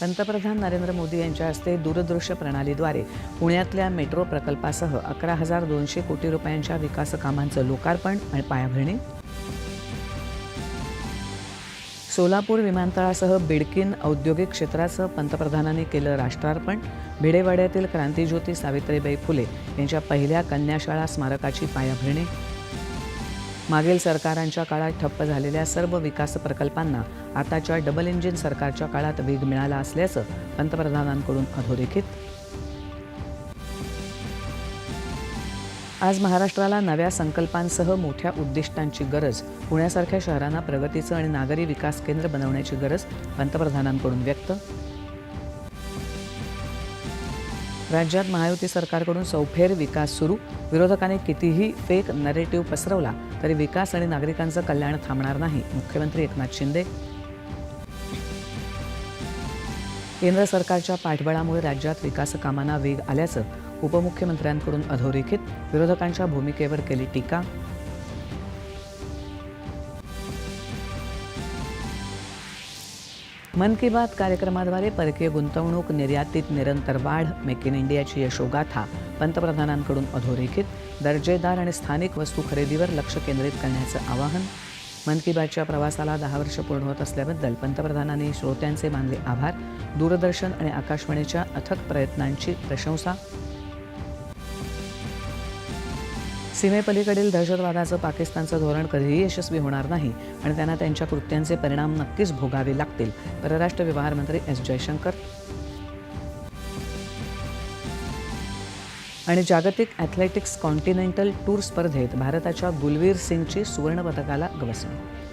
पंतप्रधान नरेंद्र मोदी यांच्या हस्ते दूरदृश्य प्रणालीद्वारे पुण्यातल्या मेट्रो प्रकल्पासह अकरा हजार दोनशे कोटी रुपयांच्या विकास कामांचं लोकार्पण आणि पायाभरणी. सोलापूर विमानतळासह बिडकीन औद्योगिक क्षेत्राचं पंतप्रधानांनी केलं राष्ट्रार्पण. भिडेवाड्यातील क्रांतीज्योती सावित्रीबाई फुले यांच्या पहिल्या कन्याशाळा स्मारकाची पायाभरणी. मागील सरकारांच्या काळात ठप्प झालेल्या सर्व विकास प्रकल्पांना आताच्या डबल इंजिन सरकारच्या काळात वेग मिळाला असल्याचं पंतप्रधानांकडून अधोरेखित. आज महाराष्ट्राला नव्या संकल्पांसह मोठ्या उद्दिष्टांची गरज पुण्यासारख्या शहरांना प्रगतीचं आणि नागरी विकास केंद्र बनवण्याची गरज पंतप्रधानांकडून व्यक्त राज्यात महायुती सरकारकडून चौफेर विकास सुरू. विरोधकांनी कितीही फेक नरेटिव्ह पसरवला तरी विकास आणि नागरिकांचं कल्याण थांबणार नाही. मुख्यमंत्री एकनाथ शिंदे. केंद्र सरकारच्या पाठबळामुळे राज्यात विकासकामांना वेग आल्याचं उपमुख्यमंत्र्यांकडून अधोरेखित विरोधकांच्या भूमिकेवर केली टीका. मन की बात कार्यक्रमाद्वारे परकीय गुंतवणूक निर्यातीत निरंतर वाढ मेक इन इंडियाची यशोगाथा पंतप्रधानांकडून अधोरेखित दर्जेदार आणि स्थानिक वस्तू खरेदीवर लक्ष केंद्रित करण्याचं आवाहन मन की बातच्या प्रवासाला दहा वर्ष पूर्ण होत असल्याबद्दल पंतप्रधानांनी श्रोत्यांचे मानले आभार दूरदर्शन आणि आकाशवाणीच्या अथक प्रयत्नांची प्रशंसा सीमेपलीकडील दहशतवादाचं पाकिस्तानचं धोरण कधीही यशस्वी होणार नाही आणि त्यांना त्यांच्या कृत्यांचे परिणाम नक्कीच भोगावे लागतील. परराष्ट्र व्यवहार मंत्री एस जयशंकर. आणि जागतिक ॲथलेटिक्स कॉन्टिनेंटल टूर स्पर्धेत भारताच्या गुलवीर सिंगची सुवर्णपदकाला गवसणी.